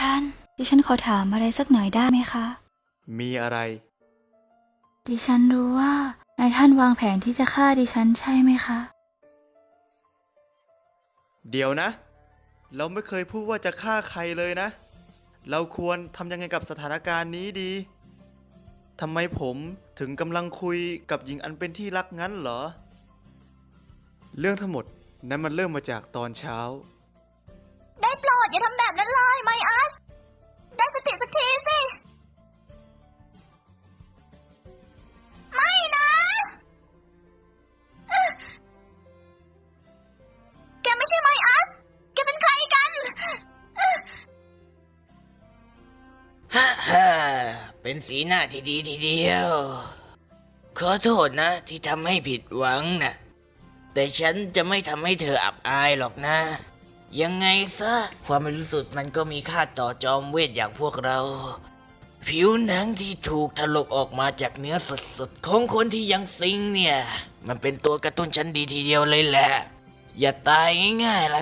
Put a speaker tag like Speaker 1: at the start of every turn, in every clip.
Speaker 1: ท่าน ดิฉันขอถามอะไรสักหน่อยได้ไหมคะ
Speaker 2: มีอะไร
Speaker 1: ดิฉันรู้ว่านายท่านวางแผนที่จะฆ่าดิฉันใช่ไหมคะ
Speaker 2: เดี๋ยวนะ เราไม่เคยพูดว่าจะฆ่าใครเลยนะ เราควรทำยังไงกับสถานการณ์นี้ดีทำไมผมถึงกำลังคุยกับหญิงอันเป็นที่รักงั้นเหรอ เรื่องทั้งหมดนั้นมันเริ่มมาจากตอนเช้า
Speaker 3: ได้โปรดอย่าทำแบบนั้นเลยไมอัส ได้สติสักทีสิ ไม่นะแกไม่ใช่ไมอัส แกเป็นใครกัน
Speaker 4: ฮ่าฮ่าเป็นสีหน้าที่ดีทีเดียว ขอโทษนะที่ทำให้ผิดหวังนะแต่ฉันจะไม่ทำให้เธออับอายหรอกนะ ยังไงซะ ความบริสุทธิ์มันก็มีค่าต่อจอมเวทอย่างพวกเรา ผิวหนังที่ถูกถลกออกมาจากเนื้อสดๆ ของคนที่ยังซิงเนี่ย มันเป็นตัวกระตุ้นฉันดีทีเดียวเลยแหละ อย่าตายง่ายๆล่ะ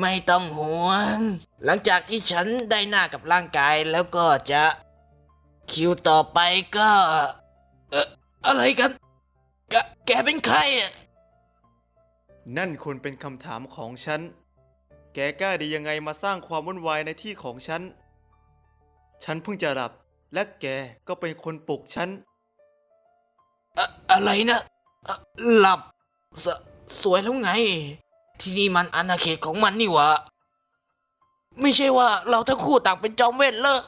Speaker 4: ไม่ต้องห่วง หลังจากที่ฉันได้หน้ากับร่างกายแล้วก็จะ คิวต่อไปก็ เอออะไรกัน แกแกเป็นใครอะ
Speaker 2: นั่นควรเป็นคำถามของฉัน แกกล้าดียังไงมาสร้างความวุ่นวายในที่ของฉัน ฉันเพิ่งจะหลับ และแกก็เป็นคนปลุกฉัน
Speaker 4: อะอะไรนะอะหลับสสวยแล้วไง ที่นี่มันอาณาเขตของมันนี่หวะ ไม่ใช่ว่าเราทั้งคู่ต่างเป็นจอมเวทเลอ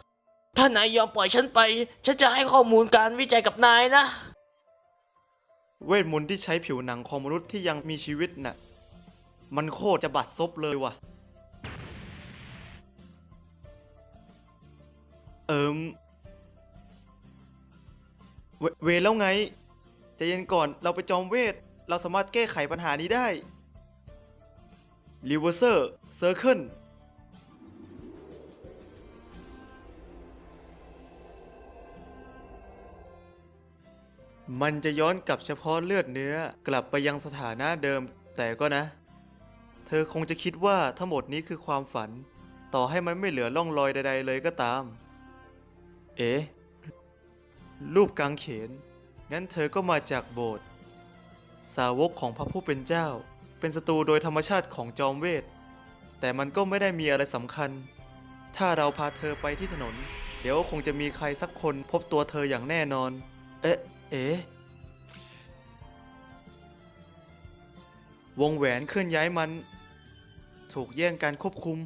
Speaker 4: ถ้านายยอมปล่อยฉันไป ฉันจะให้ข้อมูลการวิจัยกับนายนะ
Speaker 2: เวทมนต์ที่ใช้ผิวหนังของมนุษย์ที่ยังมีชีวิตน่ะ มันโคตรจะบัดซบเลยว่ะ เอิมเวเวแล้วไงใจเย็นก่อนเราไปจอมเวท เราสามารถแก้ไขปัญหานี้ได้รีเวอร์เซอร์ มันจะย้อนกลับเฉพาะเลือดเนื้อกลับไปยังสถานะเดิม แต่ก็นะ เธอคงจะคิดว่าทั้งหมดนี้คือความฝัน ต่อให้มันไม่เหลือร่องรอยใด ๆ เลยก็ตาม เอ๊ะรูปกางเขน งั้นเธอก็มาจากโบสถ์สาวกของพระผู้เป็นเจ้า เป็นศัตรูโดยธรรมชาติของจอมเวท แต่มันก็ไม่ได้มีอะไรสำคัญ ถ้าเราพาเธอไปที่ถนน เดี๋ยวคงจะมีใครสักคนพบตัวเธออย่างแน่นอน เอ๊ะ เอ๊ะวงแหวนเคลื่อนย้ายมัน ถูกแย่งการควบคุม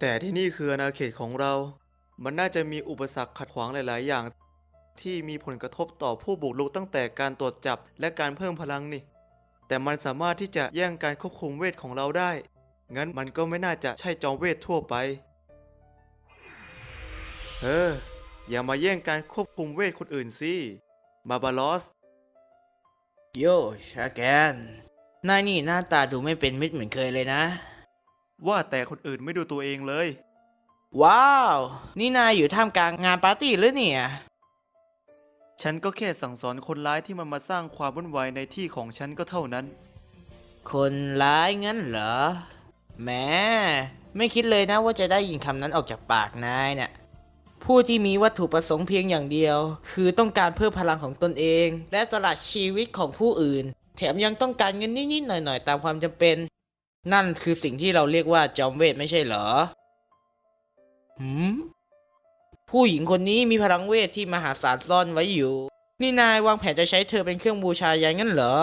Speaker 2: แต่ที่นี่คืออาณาเขตของเรา มันน่าจะมีอุปสรรคขัดขวางหลาย ๆ อย่าง ที่มีผลกระทบต่อผู้บุกรุกตั้งแต่การตรวจจับและการเพิ่มพลังนี่ แต่มันสามารถที่จะแย่งการควบคุมเวทของเราได้ งั้นมันก็ไม่น่าจะใช่จอมเวททั่วไป เออ อย่ามาแย่งการควบคุมเวทคนอื่นสิ มาบาลอส
Speaker 4: โยชาแกนนายนี่หน้าตาดูไม่เป็นมิตรเหมือนเคยเลยนะ
Speaker 2: ว่าแต่คนอื่นไม่ดูตัวเองเลย
Speaker 4: ว้าว นี่นายอยู่ท่ามกลางงานปาร์ตี้หรือเนี่ย
Speaker 2: ฉันก็แค่สั่งสอนคนร้ายที่มันมาสร้างความวุ่นวายในที่ของฉันก็เท่านั้น
Speaker 4: คนร้ายงั้นเหรอแหมไม่คิดเลยนะว่าจะได้ยินคำนั้นออกจากปากนายเนี่ย ผู้ที่มีวัตถุประสงค์เพียงอย่างเดียว คือต้องการเพิ่มพลังของตนเอง และสละชีวิตของผู้อื่น แถมยังต้องการเงินนิดๆหน่อยๆ ตามความจำเป็น นั่นคือสิ่งที่เราเรียกว่าจอมเวทไม่ใช่เหรอหืมผู้หญิงคนนี้มีพลังเวทที่มหาศาลซ่อนไว้อยู่ นี่นายวางแผนจะใช้เธอเป็นเครื่องบูชายันงั้นเหรอ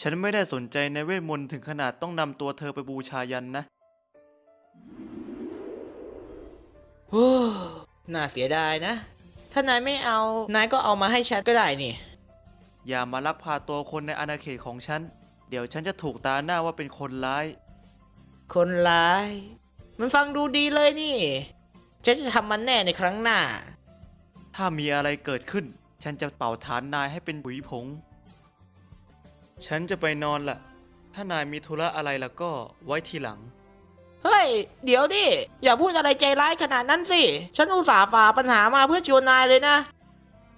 Speaker 2: ฉันไม่ได้สนใจในเวทมนต์ถึงขนาดต้องนำตัวเธอไปบูชายันนะ
Speaker 4: โอ้ น่าเสียดายนะ ถ้านายไม่เอา นายก็เอามาให้ฉันก็ได้นี่
Speaker 2: อย่ามาลักพาตัวคนในอาณาเขตของฉัน เดี๋ยวฉันจะถูกตาหน้าว่าเป็นคนร้าย
Speaker 4: คนร้าย มันฟังดูดีเลยนี่ ฉันจะทำมันแน่ในครั้งหน้า
Speaker 2: ถ้ามีอะไรเกิดขึ้น ฉันจะเป่าฐานนายให้เป็นผุยผง ฉันจะไปนอนละถ้านายมีธุระอะไรแล้วก็ไว้ทีหลัง
Speaker 4: เฮ้ย เดี๋ยวดิ อย่าพูดอะไรใจร้ายขนาดนั้นสิ ฉันอุตส่าห์ฝ่าปัญหามาเพื่อชวนนายเลยนะ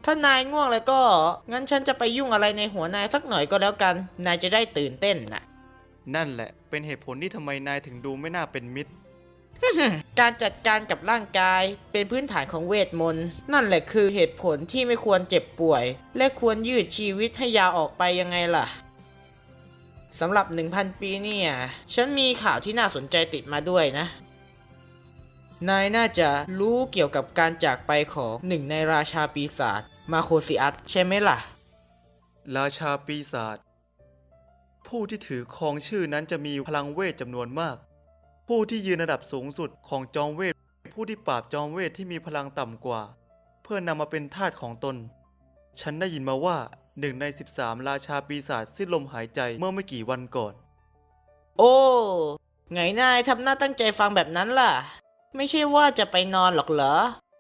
Speaker 4: ถ้านายง่วงแล้วก็ งั้นฉันจะไปยุ่งอะไรในหัวนายสักหน่อยก็แล้วกัน นายจะได้ตื่นเต้นน่ะ
Speaker 2: นั่นแหละ เป็นเหตุผลที่ทำไมนายถึงดูไม่น่าเป็นมิตร
Speaker 4: การจัดการกับร่างกายเป็นพื้นฐานของเวทมนต์ นั่นแหละคือเหตุผลที่ไม่ควรเจ็บป่วย และควรยืดชีวิตให้ยาวออกไปยังไงล่ะ สำหรับ 1,000 ปีเนี่ย ฉันมีข่าวที่น่าสนใจติดมาด้วยนะ นายน่าจะรู้เกี่ยวกับการจากไปของหนึ่งในราชาปีศาจมาโคซิอัสใช่ไหมล่ะ
Speaker 2: ราชาปีศาจผู้ที่ถือครองชื่อนั้นจะมีพลังเวทจำนวนมาก ผู้ที่ยืนระดับสูงสุดของจอมเวท ผู้ที่ปราบจอมเวทที่มีพลังต่ำกว่า เพื่อนำมาเป็นทาสของตน ฉันได้ยินมาว่า หนึ่งใน 13 ราชาปีศาจสิ้นลมหายใจเมื่อไม่กี่วันก่อน
Speaker 4: โอ้ ไงนายทำหน้าตั้งใจฟังแบบนั้นล่ะ ไม่ใช่ว่าจะไปนอนหรอกเหรอ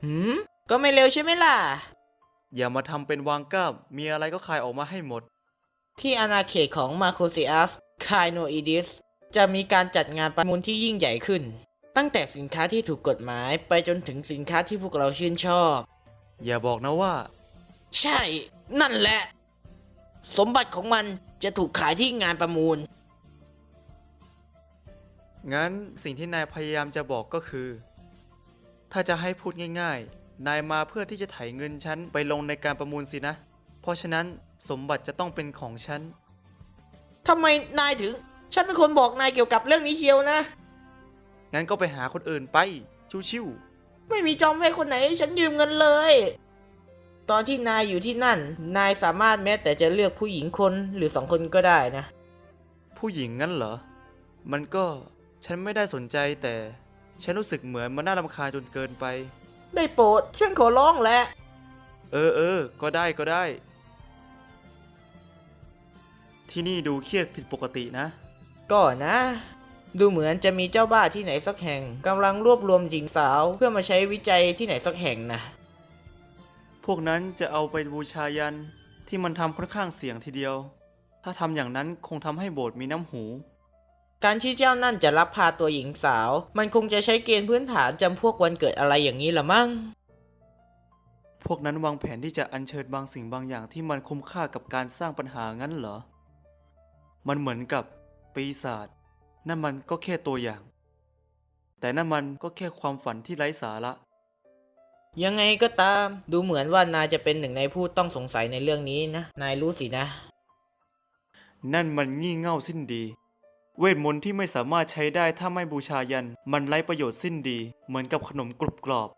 Speaker 4: หืม ก็ไม่เร็วใช่ไหมล่ะ
Speaker 2: อย่ามาทำเป็นวางกล้าม มีอะไรก็คายออกมาให้หมด
Speaker 4: ที่อาณาเขตของมาโคซิอัสคายโนอิดิส จะมีการจัดงานประมูลที่ยิ่งใหญ่ขึ้น ตั้งแต่สินค้าที่ถูกกฎหมายไปจนถึงสินค้าที่พวกเราชื่นชอบ
Speaker 2: อย่าบอกนะว่า
Speaker 4: ใช่ นั่นแหละ สมบัติของมันจะถูกขายที่งานประมูล
Speaker 2: งั้นสิ่งที่นายพยายามจะบอกก็คือ ถ้าจะให้พูดง่าย ๆ นายมาเพื่อที่จะไถเงินฉันไปลงในการประมูลสินะ เพราะฉะนั้นสมบัติจะต้องเป็นของฉัน
Speaker 4: ทำไมนายถึง ฉันเป็นคนบอกนายเกี่ยวกับเรื่องนี้เชียวนะ
Speaker 2: งั้นก็ไปหาคนอื่นไป ชิว
Speaker 4: ไม่มีจอมเวทคนไหนให้ฉันยืมเงินเลย ตอนที่นายอยู่ที่นั่น นายสามารถแม้แต่จะเลือกผู้หญิงคนหรือสองคนก็ได้นะ
Speaker 2: ๆผู้หญิงงั้นเหรอ มันก็ฉันไม่ได้สนใจแต่ ฉันรู้สึกเหมือนมันน่ารำคาญจนเกินไป
Speaker 4: ได้โปรดฉันขอร้องแหละ
Speaker 2: เออเออ ก็ได้ก็ได้ ที่นี่ดูเครียดผิดปกตินะ
Speaker 4: ก็นะ ดูเหมือนจะมีเจ้าบ้าที่ไหนสักแห่งกำลังรวบรวมหญิงสาว เพื่อมาใช้วิจัยที่ไหนสักแห่งนะ
Speaker 2: พวกนั้นจะเอาไปบูชายันที่มันทำค่อนข้างเสี่ยงทีเดียว ถ้าทำอย่างนั้นคงทำให้โบสถ์มีน้ำหู
Speaker 4: การที่เจ้านั่นจะรับพาตัวหญิงสาว มันคงจะใช้เกณฑ์พื้นฐานจำพวกวันเกิดอะไรอย่างนี้ละมั้ง
Speaker 2: พวกนั้นวางแผนที่จะอัญเชิญบางสิ่งบางอย่างที่มันคุ้มค่ากับการสร้างปัญหางั้นเหรอ มันเหมือนกับปีศาจ นั่นมันก็แค่ตัวอย่าง แต่นั่นมันก็แค่ความฝันที่ไร้สาระ
Speaker 4: ยังไงก็ตาม ดูเหมือนว่านายจะเป็นหนึ่งในผู้ต้องสงสัยในเรื่องนี้นะ นายรู้สินะ
Speaker 2: นั่นมันงี่เง่าสิ้นดี เวทมนต์ที่ไม่สามารถใช้ได้ถ้าไม่บูชายัน มันไร้ประโยชน์สิ้นดี เหมือนกับขนมกรุบกรอบ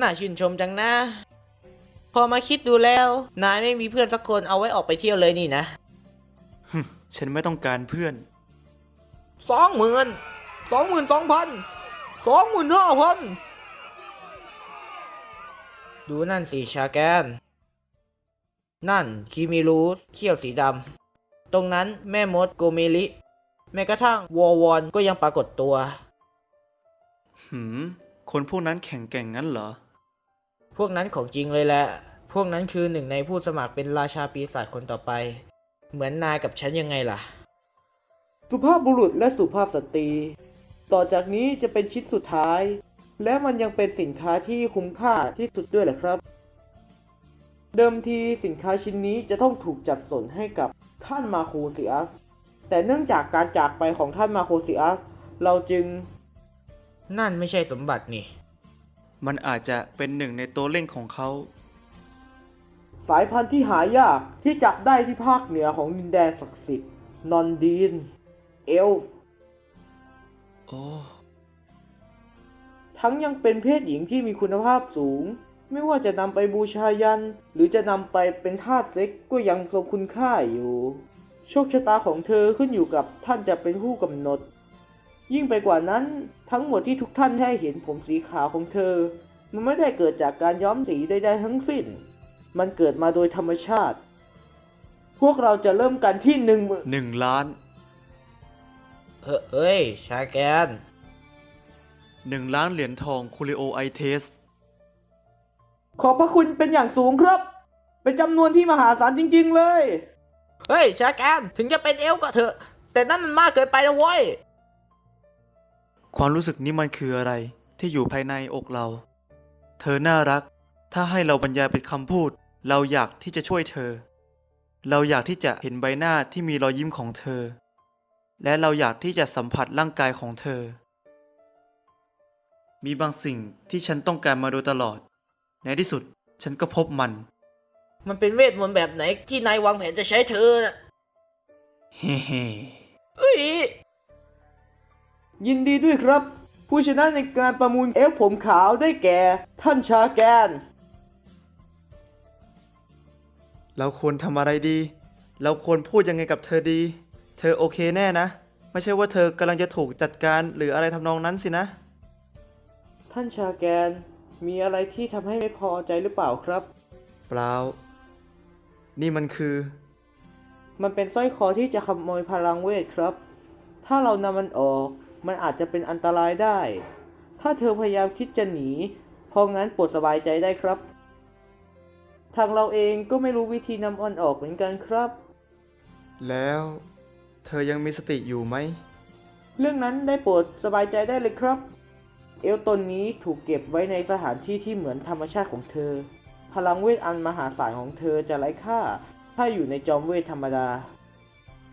Speaker 4: น่าชื่นชมจังนะ พอมาคิดดูแล้ว นายไม่มีเพื่อนสักคนเอาไว้ออกไปเที่ยวเลยนี่นะ
Speaker 2: ฉันไม่ต้องการเพื่อน
Speaker 4: สองหมื่นสองหมื่นสองพันสองหมื่นห้าพัน ดูนั่นสิชาแกน นั่นคิมิรูสเขี้ยวสีดำ ตรงนั้นแม่มดโกเมลิ แม้กระทั่งวอวอนก็ยังปรากฏตัว
Speaker 2: หืม คนพวกนั้นแข็งแกร่งงั้นเหรอ
Speaker 4: พวกนั้นของจริงเลยแหละ พวกนั้นคือหนึ่งในผู้สมัครเป็นราชาปีศาจคนต่อไป เหมือนนายกับฉันยังไงล่ะ
Speaker 5: สุภาพบุรุษและสุภาพสตรี ต่อจากนี้จะเป็นชิ้นสุดท้าย และมันยังเป็นสินค้าที่คุ้มค่าที่สุดด้วยแหละครับ เดิมทีสินค้าชิ้นนี้จะต้องถูกจัดสนให้กับท่านมาโคซิอัส แต่เนื่องจากการจากไปของท่านมาโคซิอัส เราจึง
Speaker 4: นั่นไม่ใช่สมบัตินี่
Speaker 2: มันอาจจะเป็นหนึ่งในตัวเล่งของเขา
Speaker 5: สายพันธุ์ที่หายากที่จับได้ที่ภาคเหนือของดินแดนศักดิ์สิทธิ์นอนดีน เอลฟ์
Speaker 2: โอ้
Speaker 5: ทั้งยังเป็นเพศหญิงที่มีคุณภาพสูง ไม่ว่าจะนำไปบูชายัน หรือจะนำไปเป็นทาสเซ็กก็ยังทรงคุณค่าอยู่ โชคชะตาของเธอขึ้นอยู่กับท่านจะเป็นผู้กำหนด ยิ่งไปกว่านั้นทั้งหมดที่ทุกท่านได้เห็นผมสีขาวของเธอ มันไม่ได้เกิดจากการย้อมสีใดๆทั้งสิ้น มันเกิดมาโดยธรรมชาติ พวกเราจะเริ่มกันที่หนึ่งหน
Speaker 2: หนึ่งล้าน
Speaker 4: เออเอ้ย ชาแกน
Speaker 2: หนึ่งล้านเหรียญทองคูริโอไอเทส
Speaker 5: ขอบพระคุณเป็นอย่างสูงครับ เป็นจำนวนที่มหาศาลจริง ๆ เลย
Speaker 4: เฮ้ยชาแกนถึงจะเป็นเอลฟ์ก็เถอะ แต่นั่นมันมากเกินไปนะเว้ย
Speaker 2: ความรู้สึกนี้มันคืออะไรที่อยู่ภายในอกเรา เธอน่ารัก ถ้าให้เราบรรยายเป็นคำพูด เราอยากที่จะช่วยเธอ เราอยากที่จะเห็นใบหน้าที่มีรอยยิ้มของเธอ และเราอยากที่จะสัมผัสร่างกายของเธอ มีบางสิ่งที่ฉันต้องการมาโดยตลอด ในที่สุดฉันก็พบมัน
Speaker 4: มันเป็นเวทมนต์แบบไหนที่นายวางแผนจะใช้เธอน่ะ
Speaker 2: เฮ้เฮ้
Speaker 4: เอ้ย
Speaker 5: ยินดีด้วยครับ ผู้ชนะในการประมูลเอฟผมขาวได้แก่ ท่านชาแกน
Speaker 2: เราควรทำอะไรดี เราควรพูดยังไงกับเธอดี เธอโอเคแน่นะ ไม่ใช่ว่าเธอกำลังจะถูกจัดการหรืออะไรทำนองนั้นสินะ
Speaker 5: ท่านชาแกน มีอะไรที่ทำให้ไม่พอใจหรือเปล่าครับ
Speaker 2: เปล่า นี่มันคือ
Speaker 5: มันเป็นสร้อยคอที่จะขโมยพลังเวทครับ ถ้าเรานำมันออก มันอาจจะเป็นอันตรายได้ ถ้าเธอพยายามคิดจะหนีเพราะงั้นโปรดสบายใจได้ครับ ทางเราเองก็ไม่รู้วิธีนำมันออกเหมือนกันครับ
Speaker 2: แล้ว เธอยังมีสติอยู่ไหม
Speaker 5: เรื่องนั้นได้โปรดสบายใจได้เลยครับ เอลตนนี้ถูกเก็บไว้ในสถานที่ที่เหมือนธรรมชาติของเธอ พลังเวทอันมหาศาลของเธอจะไร้ค่า ถ้าอยู่ในจอมเวทธรรมดา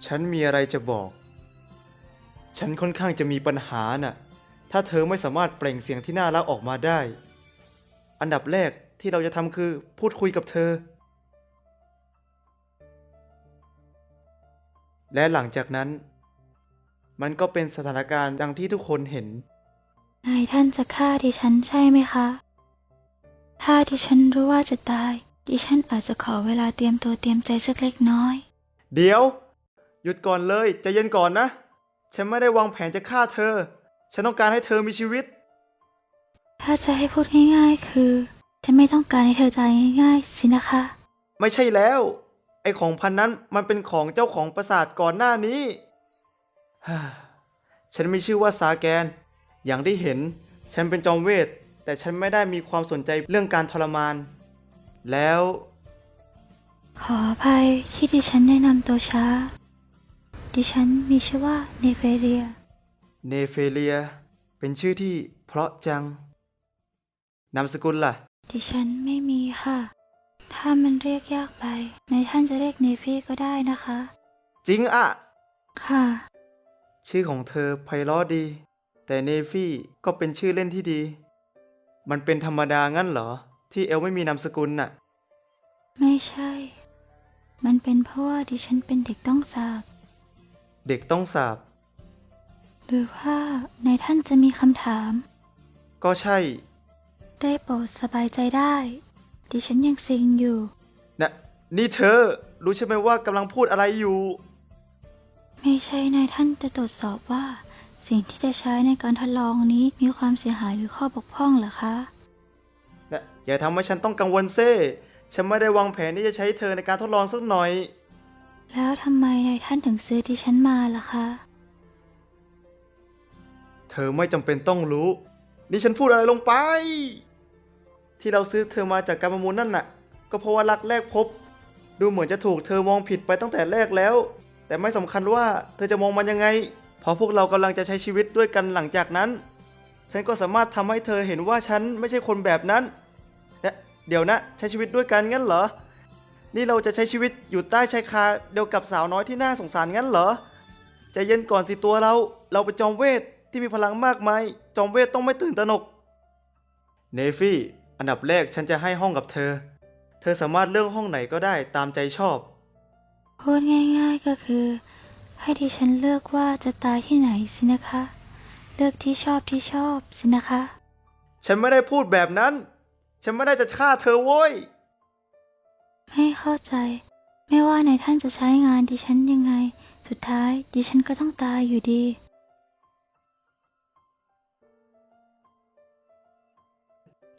Speaker 2: ฉันมีอะไรจะบอก ฉันค่อนข้างจะมีปัญหาน่ะ ถ้าเธอไม่สามารถเปล่งเสียงที่น่ารักออกมาได้ อันดับแรกที่เราจะทำคือพูดคุยกับเธอ และหลังจากนั้น มันก็เป็นสถานการณ์ดังที่ทุกคนเห็น
Speaker 1: นายท่านจะฆ่าดิฉันใช่ไหมคะ ถ้าดิฉันรู้ว่าจะตาย ดิฉันอาจจะขอเวลาเตรียมตัวเตรียมใจสักเล็กน้อย
Speaker 2: เดี๋ยว หยุดก่อนเลยใจเย็นก่อนนะ ฉันไม่ได้วางแผนจะฆ่าเธอ ฉันต้องการให้เธอมีชีวิต
Speaker 1: ถ้าจะให้พูดง่ายๆ คือ ฉันไม่ต้องการให้เธอตายง่ายๆ สินะคะ
Speaker 2: ไม่ใช่แล้ว ไอของพันนั้นมันเป็นของเจ้าของปราสาทก่อนหน้านี้ฮ่าฉันมีชื่อว่าซาแกน อย่างที่เห็นฉันเป็นจอมเวท แต่ฉันไม่ได้มีความสนใจเรื่องการทรมาน แล้ว
Speaker 1: ขออภัยที่ดิฉันแนะนำตัวช้า ดิฉันมีชื่อว่าเนเฟเรีย
Speaker 2: เนเฟเลีย เป็นชื่อที่เพราะจัง นามสกุลล่ะ
Speaker 1: ดิฉันไม่มีค่ะ ถ้ามันเรียกยากไปนายท่านจะเรียกเนฟี่ก็ได้นะคะ
Speaker 2: จริงอะ
Speaker 1: ค่ะ
Speaker 2: ชื่อของเธอไพเราะดี แต่เนฟี่ก็เป็นชื่อเล่นที่ดี มันเป็นธรรมดางั้นเหรอ ที่เอลไม่มีนามสกุลน่ะ
Speaker 1: ไม่ใช่ มันเป็นเพราะว่าดิฉันเป็นเด็กต้องสาบ
Speaker 2: เด็กต้องสาบ
Speaker 1: หรือว่านายท่านจะมีคำถาม
Speaker 2: ก็ใช่
Speaker 1: ได้โปรดสบายใจได้ ดิฉันยังซิงอยู่
Speaker 2: นะนี่เธอ รู้ใช่ไหมว่ากำลังพูดอะไรอยู่
Speaker 1: ไม่ใช่นายท่านจะตรวจสอบว่า สิ่งที่จะใช้ในการทดลองนี้มีความเสียหายหรือข้อบกพร่องเหรอคะ
Speaker 2: นะอย่าทำให้ฉันต้องกังวลเซ่ฉันไม่ได้วางแผนที่จะใช้เธอในการทดลองสักหน่อย
Speaker 1: แล้วทำไมนายท่านถึงซื้อดิฉันมาล่ะคะ
Speaker 2: เธอไม่จำเป็นต้องรู้ นี่ฉันพูดอะไรลงไป ที่เราซื้อเธอมาจากการประมูลนั่นน่ะ ก็เพราะว่ารักแรกพบ ดูเหมือนจะถูกเธอมองผิดไปตั้งแต่แรกแล้ว แต่ไม่สำคัญว่าเธอจะมองมันยังไงเพราะพวกเรากำลังจะใช้ชีวิตด้วยกันหลังจากนั้น ฉันก็สามารถทำให้เธอเห็นว่าฉันไม่ใช่คนแบบนั้นเอ๊ะเดี๋ยวนะใช้ชีวิตด้วยกันงั้นเหรอ นี่เราจะใช้ชีวิตอยู่ใต้ชายคาเดียวกับสาวน้อยที่น่าสงสารงั้นเหรอใจเย็นก่อนสิตัวเรา เราเป็นจอมเวทที่มีพลังมากมาย จอมเวทต้องไม่ตื่นตระหนก เนฟี่ อันดับแรกฉันจะให้ห้องกับเธอ เธอสามารถเลือกห้องไหนก็ได้ตามใจชอบ
Speaker 1: พูดง่ายๆก็คือ ให้ดิฉันเลือกว่าจะตายที่ไหนสินะคะ เลือกที่ชอบที่ชอบสินะคะ
Speaker 2: ฉันไม่ได้พูดแบบนั้น ฉันไม่ได้จะฆ่าเธอโว้ย
Speaker 1: ไม่เข้าใจ ไม่ว่านายท่านจะใช้งานดิฉันยังไง สุดท้ายดิฉันก็ต้องตายอยู่ดี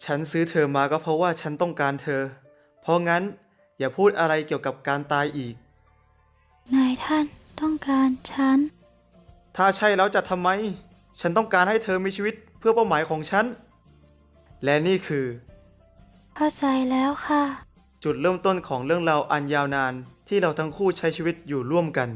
Speaker 2: ฉันซื้อเธอมาก็เพราะว่าฉันต้องการเธอ เพราะงั้นอย่าพูดอะไรเกี่ยวกับการตายอีก
Speaker 1: นายท่าน ต้องการฉัน
Speaker 2: ถ้าใช่แล้วจะทำไม ฉันต้องการให้เธอมีชีวิตเพื่อเป้าหมายของฉัน และนี่คือ
Speaker 1: เข้าใจแล้วค่ะ
Speaker 2: จุดเริ่มต้นของเรื่องราวอันยาวนานที่เราทั้งคู่ใช้ชีวิตอยู่ร่วมกัน